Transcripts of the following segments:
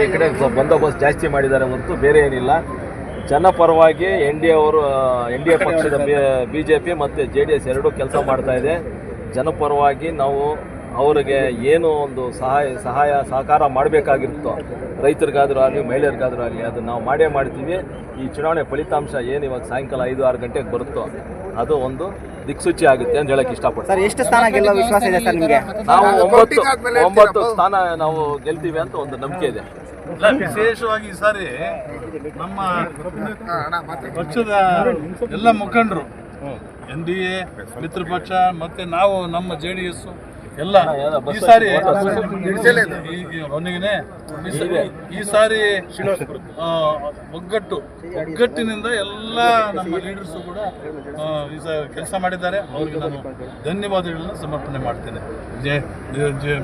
ಈ ಕಡೆ ಬಂದೋಬಸ್ತ್ ಜಾಸ್ತಿ ಮಾಡಿದ್ದಾರೆ ಹೊರತು ಬೇರೆ ಏನಿಲ್ಲ. ಜನಪರವಾಗಿ ಎನ್ ಡಿ ಅವರು ಎನ್ ಡಿ ಎ ಪಕ್ಷದ ಬಿ ಜೆ ಪಿ ಮತ್ತು ಜೆ ಡಿ ಎಸ್ ಎರಡೂ ಕೆಲಸ ಮಾಡ್ತಾ ಇದೆ. ಜನಪರವಾಗಿ ನಾವು ಅವರಿಗೆ ಏನು ಒಂದು ಸಹಾಯ ಸಹಾಯ ಸಹಕಾರ ಮಾಡಬೇಕಾಗಿರುತ್ತೋ ರೈತರಿಗಾದರೂ ಆಗಲಿ ಮಹಿಳೆಯರಿಗಾದರೂ ಆಗಲಿ ಅದು ನಾವು ಮಾಡೇ ಮಾಡ್ತೀವಿ. ಈ ಚುನಾವಣೆ ಫಲಿತಾಂಶ ಏನು ಇವಾಗ ಸಾಯಂಕಾಲ ಐದು ಆರು ಗಂಟೆಗೆ ಬರುತ್ತೋ ಅದು ಒಂದು ದಿಕ್ಸೂಚಿ ಆಗುತ್ತೆ ಅಂತ ಹೇಳಕ್ಕೆ ಇಷ್ಟಪಡ್ತೀನಿ. ಸರ್ ಎಷ್ಟು ಸ್ಥಾನ ಗೆಲ್ಲೋ ವಿಶ್ವಾಸ ಇದೆ ಸರ್ ನಿಮಗೆ? ನಾವು ಒಂಬತ್ತು ಒಂಬತ್ತು ಸ್ಥಾನ ನಾವು ಗೆಲ್ತೀವಿ ಅಂತ ಒಂದು ನಂಬಿಕೆ ಇದೆ. ಇಲ್ಲ, ವಿಶೇಷವಾಗಿ ಈ ಸಾರಿ ನಮ್ಮ ಪಕ್ಷದ ಎಲ್ಲ ಮುಖಂಡರು, ಎನ್ ಡಿ ಎ, ಮಿತ್ರ ಪಕ್ಷ, ಮತ್ತೆ ನಾವು, ನಮ್ಮ ಜೆ ಡಿ ಎಸ್ ಎಲ್ಲ ಈ ಸಾರಿ ಈ- ಈ ಸಾರಿ- ಒಗ್ಗಟ್ಟು, ಒಗ್ಗಟ್ಟಿನಿಂದ ಎಲ್ಲ ನಮ್ಮ ಲೀಡರ್ಸು ಕೂಡ ಈ ಸಾರಿ ಕೆಲಸ ಮಾಡಿದ್ದಾರೆ. ಅವ್ರಿಗೆ ನಾನು ಧನ್ಯವಾದಗಳನ್ನ ಸಮರ್ಪಣೆ ಮಾಡ್ತೇನೆ.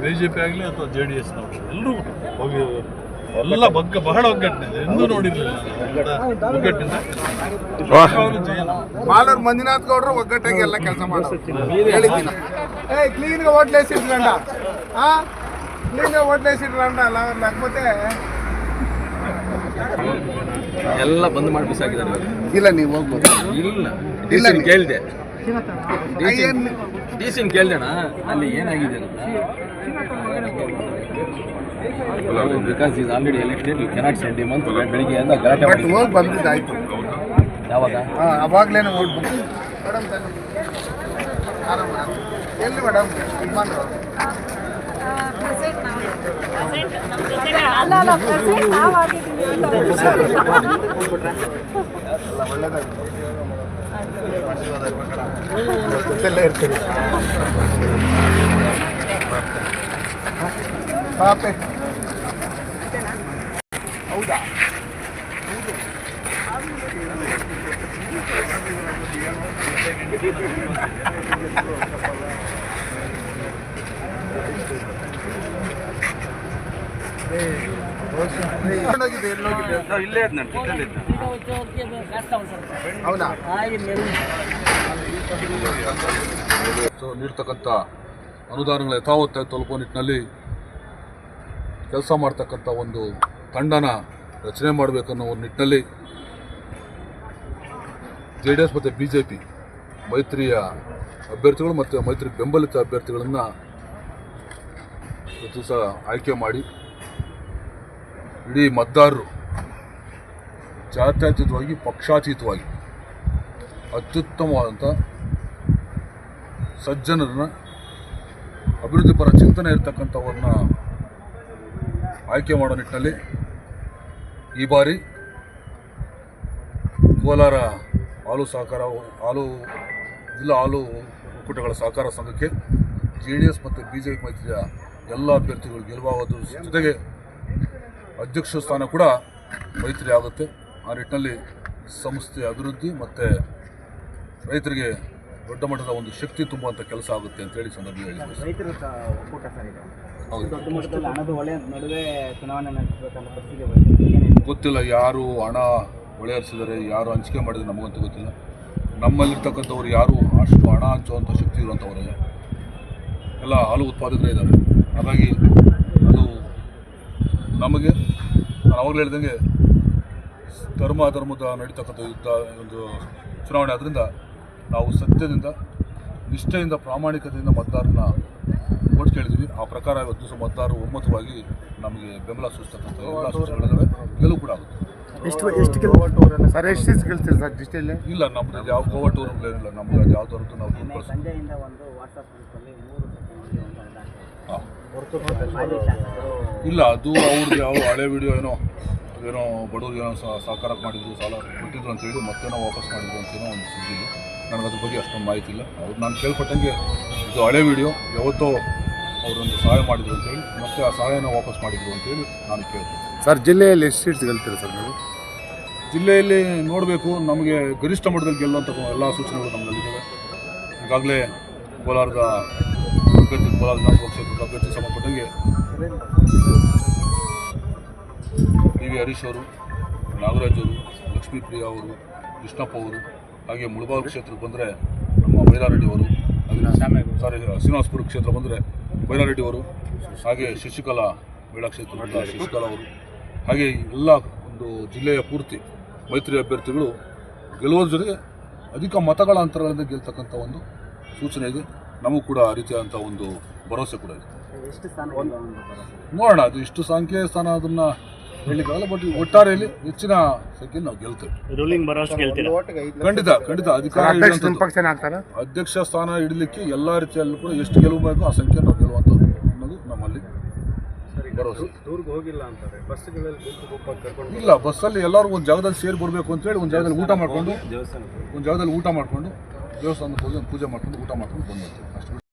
ಬಿ ಜೆ ಪಿ ಆಗಲಿ ಅಥವಾ ಜೆ ಡಿ ಎಸ್ನವರು ಎಲ್ಲರೂ ಹೋಗಿ ಎಲ್ಲ ಬಗ್ಗ ಬಹಳ ಒಗ್ಗಟ್ಟಿದೆ ಎಂದೂ ನೋಡಿರಲಿಲ್ಲ. ಒಗ್ಗಟ್ಟಿನ ಮಾಲೂರು ಮಂಜುನಾಥ್ ಗೌಡ್ರು ಒಗ್ಗಟ್ಟಾಗಿ ಎಲ್ಲ ಕೆಲಸ ಮಾಡಿದ್ದೀನಿ ಏ ಕ್ಲೀನ್ಗೆ ಓಟ್ಲೇಸ್ ಇಟ್ಕೊಂಡ. ಹಾ ಕ್ಲೀನ್ಗೆ ಓಟ್ಲೇಸ್ ಇಟ್ಕೊಂಡ ಲಗ್ಬತ್ತೆ ಎಲ್ಲ ಬಂದ್ ಮಾಡ್ಬಿಸಾಕಿದ್ದಾರೆ ಇಲ್ಲ ನೀವು ಹೋಗ್ಬೋದು. ಇಲ್ಲ. ಇಲ್ಲ ಕೇಳಿದೆ. ಡಿ ಸಿನ್ ಕೇಳ್ದಣ ಅಲ್ಲಿ ಏನಾಗಿದೆ because is already elected you cannot send him ಅಂತ ಬೆಳಿಗ್ಗೆಯಿಂದ ಗಲಾಟೆ ಬಟ್ ಮಾಡಿ ಹೋಗಿ ಬಂದಿದ್ದಾಯ್ತು. ಯಾವಾಗ? ಅವಾಗಲೇ ಹೋಗಿ ಬಂದು ಮೇಡಮ್ ಎಲ್ಲಿ ಮೇಡಮ್ ಯಜಮಾನ್ರು ಅಲ್ಲ ಅಲ್ಲ ಪ್ರೆಸೆಂಟ್ ಅಂತ. ಪಾಪೆ ಹೌದಾ ಎಲ್ಲೋಗಿದೆ ಎಲ್ಲೋಗಿದೆ ಹೌದಾ? ನೀಡ್ತಕ್ಕಂಥ ಅನುದಾನಗಳ ಯಥಾವತ್ತ ತಲುಪುವ ನಿಟ್ಟಿನಲ್ಲಿ ಕೆಲಸ ಮಾಡ್ತಕ್ಕಂಥ ಒಂದು ತಂಡನ ರಚನೆ ಮಾಡಬೇಕನ್ನೋ ಒಂದು ನಿಟ್ಟಿನಲ್ಲಿ ಜೆ ಡಿ ಎಸ್ ಮತ್ತು ಬಿ ಜೆ ಪಿ ಮೈತ್ರಿಯ ಅಭ್ಯರ್ಥಿಗಳು ಮತ್ತು ಮೈತ್ರಿ ಬೆಂಬಲಿತ ಅಭ್ಯರ್ಥಿಗಳನ್ನು ಪ್ರತಿ ಸಹ ಆಯ್ಕೆ ಮಾಡಿ ಇಡೀ ಮತದಾರರು ಜಾತ್ಯತೀತವಾಗಿ, ಪಕ್ಷಾತೀತವಾಗಿ ಅತ್ಯುತ್ತಮವಾದಂಥ ಸಜ್ಜನರನ್ನ ಅಭಿವೃದ್ಧಿಪರ ಚಿಂತನೆ ಇರತಕ್ಕಂಥವ್ರನ್ನ ಆಯ್ಕೆ ಮಾಡೋ ನಿಟ್ಟಿನಲ್ಲಿ ಈ ಬಾರಿ ಕೋಲಾರ ಹಾಲು ಸಹಕಾರ ಹಾಲು, ಜಿಲ್ಲಾ ಹಾಲು ಒಕ್ಕೂಟಗಳ ಸಹಕಾರ ಸಂಘಕ್ಕೆ ಜೆ ಡಿ ಎಸ್ ಮತ್ತು ಬಿ ಜೆ ಪಿ ಮೈತ್ರಿಯ ಎಲ್ಲ ಅಭ್ಯರ್ಥಿಗಳು ಗೆಲುವಾಗೋದ್ರ ಜೊತೆಗೆ ಅಧ್ಯಕ್ಷ ಸ್ಥಾನ ಕೂಡ ಮೈತ್ರಿ ಆಗುತ್ತೆ ಆ ನಿಟ್ಟಿನಲ್ಲಿ ಸಂಸ್ಥೆ ಅಭಿವೃದ್ಧಿ ಮತ್ತು ರೈತರಿಗೆ ದೊಡ್ಡ ಮಟ್ಟದ ಒಂದು ಶಕ್ತಿ ತುಂಬುವಂಥ ಕೆಲಸ ಆಗುತ್ತೆ ಅಂತ ಹೇಳಿ ಸಂದರ್ಭದಲ್ಲಿ ಗೊತ್ತಿಲ್ಲ ಯಾರು ಹಣ ಹೊಳೆ ಹರಿಸಿದ್ದಾರೆ ಯಾರು ಹಂಚಿಕೆ ಮಾಡಿದರೆ ನಮಗಂತೂ ಗೊತ್ತಿಲ್ಲ. ನಮ್ಮಲ್ಲಿರ್ತಕ್ಕಂಥವ್ರು ಯಾರು ಅಷ್ಟು ಹಣ ಹಂಚುವಂಥ ಶಕ್ತಿ ಇರುವಂಥವರಲ್ಲ ಎಲ್ಲ ಹಾಲು ಉತ್ಪಾದಕರೇ ಇದ್ದಾರೆ. ಹಾಗಾಗಿ ನಮಗೆ ನಾನು ಅವಾಗಲೇ ಹೇಳ್ದಂಗೆ ಧರ್ಮ ಅಧರ್ಮದ ನಡೀತಕ್ಕಂಥ ಯುದ್ಧ ಒಂದು ಚುನಾವಣೆ ಆದ್ದರಿಂದ ನಾವು ಸತ್ಯದಿಂದ ನಿಷ್ಠೆಯಿಂದ ಪ್ರಾಮಾಣಿಕತೆಯಿಂದ ಮತದಾರನ ಓಟ್ ಕೇಳಿದ್ವಿ ಆ ಪ್ರಕಾರ ಇವತ್ತು ದಿವಸ ಮತದಾರರು ಒಮ್ಮತವಾಗಿ ನಮಗೆ ಬೆಂಬಲ ಸೂಚಿಸ್ತಕ್ಕಂಥ ಎಲ್ಲ ಸೂಚನೆಗಳಿದ್ದಾವೆ ಗೆಲುವು ಕೂಡ ಆಗುತ್ತೆ. ಎಷ್ಟು ಎಷ್ಟು ಕಿಲೋಮೀಟರ್ ಸರ್ ಎಷ್ಟು ಗೆಲ್ತೀರಿ ಸರ್ ಡಿಸ್ಟಿಲ್ಲಿ ಇಲ್ಲ ನಮ್ದು ಯಾವ ಕೋವಟ್ ಏನಿಲ್ಲ. ನಮ್ದು ಅದು ಯಾವ್ದಾದ್ರು ನಾವು ಇಲ್ಲ ಅದು ಅವ್ರಿಗೆ ಯಾವ ಹಳೆ ವಿಡಿಯೋ ಏನೋ ಏನೋ ಬಡವ್ರಿಗೆ ಏನೋ ಸಹ ಸಹಕಾರ ಮಾಡಿದ್ರು ಸಾಲ ಕೊಟ್ಟಿದ್ರು ಅಂತೇಳಿ ಮತ್ತೆ ನಾವು ವಾಪಸ್ ಮಾಡಿದ್ರು ಅಂತೇನೋ ಒಂದು ಸುದ್ದಿ ನನಗೆ ಅದ್ರ ಬಗ್ಗೆ ಅಷ್ಟೊಂದು ಮಾಹಿತಿ ಇಲ್ಲ. ಅವ್ರು ನಾನು ಕೇಳ್ಪಟ್ಟಂಗೆ ಇದು ಹಳೆ ವಿಡಿಯೋ ಯಾವತ್ತೋ ಅವರೊಂದು ಸಹಾಯ ಮಾಡಿದ್ರು ಅಂತೇಳಿ ಮತ್ತೆ ಆ ಸಹಾಯನ ವಾಪಸ್ ಮಾಡಿದ್ರು ಅಂತೇಳಿ ನಾನು ಕೇಳ್ತೀನಿ ಸರ್ ಜಿಲ್ಲೆಯಲ್ಲಿ ಎಷ್ಟು ಸೀಟ್ಸ್ ಗೆಲ್ತೀರ ಸರ್ ನೀವು? ಜಿಲ್ಲೆಯಲ್ಲಿ ನೋಡಬೇಕು ನಮಗೆ ಗರಿಷ್ಠ ಮಟ್ಟದಲ್ಲಿ ಗೆಲ್ಲುವಂಥ ಎಲ್ಲ ಸೂಚನೆಗಳು ನಮ್ಮಲ್ಲಿದ್ದಾವೆ ಈಗಾಗಲೇ ಕೋಲಾರದ ಅಭ್ಯರ್ಥಿ ವಿಧಾನಸಭಾ ಕ್ಷೇತ್ರದ ಅಭ್ಯರ್ಥಿ ಸಂಬಂಧಪಟ್ಟಂಗೆ ಡಿ ವಿ ಹರೀಶ್ ಅವರು, ನಾಗರಾಜ್ ಅವರು ಲಕ್ಷ್ಮೀಪ್ರಿಯ ಅವರು, ಕೃಷ್ಣಪ್ಪ ಅವರು, ಹಾಗೆ ಮುಳಬಾಗಿಲು ಕ್ಷೇತ್ರಕ್ಕೆ ಬಂದರೆ ನಮ್ಮ ಬೈರಾರೆಡ್ಡಿ ಅವರು ಸಾರಿ, ಶ್ರೀನಿವಾಸಪುರ ಕ್ಷೇತ್ರ ಬಂದರೆ ಬೈರಾರೆಡ್ಡಿ ಅವರು, ಹಾಗೆ ಶಶಿಕಲಾ ಬೇಡ ಕ್ಷೇತ್ರದ ಶಶಿಕಲಾ ಅವರು. ಹಾಗೆ ಎಲ್ಲ ಒಂದು ಜಿಲ್ಲೆಯ ಪೂರ್ತಿ ಮೈತ್ರಿ ಅಭ್ಯರ್ಥಿಗಳು ಗೆಲ್ಲುವುದ್ರ ಜೊತೆಗೆ ಅಧಿಕ ಮತಗಳ ಅಂತರಗಳಿಂದ ಗೆಲ್ತಕ್ಕಂಥ ಒಂದು ಸೂಚನೆ ಇದೆ. ನಮಗೂ ಕೂಡ ಆ ರೀತಿಯಾದಂಥ ಒಂದು ಭರವಸೆ ಕೂಡ ಇದೆ? ನೋಡೋಣ ಅದು ಇಷ್ಟು ಸಂಖ್ಯೆ ಸ್ಥಾನ ಅದನ್ನು ಹೇಳಲಿಕ್ಕಾಗಲ್ಲ ಬಟ್ ಒಟ್ಟಾರೆಯಲ್ಲಿ ಹೆಚ್ಚಿನ ಸಂಖ್ಯೆಯಲ್ಲಿ ನಾವು ಗೆಲ್ತೇವೆ. ಖಂಡಿತ ಖಂಡಿತ. ಅಧಿಕಾರ ಅಧ್ಯಕ್ಷ ಸ್ಥಾನ ಇಡಲಿಕ್ಕೆ ಎಲ್ಲ ರೀತಿಯಲ್ಲೂ ಕೂಡ ಎಷ್ಟು ಗೆಲುವು ಬೇಕು ಆ ಸಂಖ್ಯೆ ನಾವು ಗೆಲ್ಲುವಂಥದ್ದು ಅನ್ನೋದು ನಮ್ಮಲ್ಲಿ ಇಲ್ಲ ಬಸ್ಸಲ್ಲಿ ಎಲ್ಲರೂ ಒಂದು ಜಾಗದಲ್ಲಿ ಸೇರಿ ಬರಬೇಕು ಅಂತೇಳಿ ಒಂದು ಜಾಗದಲ್ಲಿ ಊಟ ಮಾಡ್ಕೊಂಡು ಒಂದು ಜಾಗದಲ್ಲಿ ಊಟ ಮಾಡ್ಕೊಂಡು ದೇವಸ್ಥಾನಕ್ಕೆ ಹೋಗಿ ಒಂದು ಪೂಜೆ ಮಾಡ್ಕೊಂಡು ಊಟ ಮಾಡ್ಕೊಂಡು ಬಂದಿರ್ತೀವಿ ಅಷ್ಟು.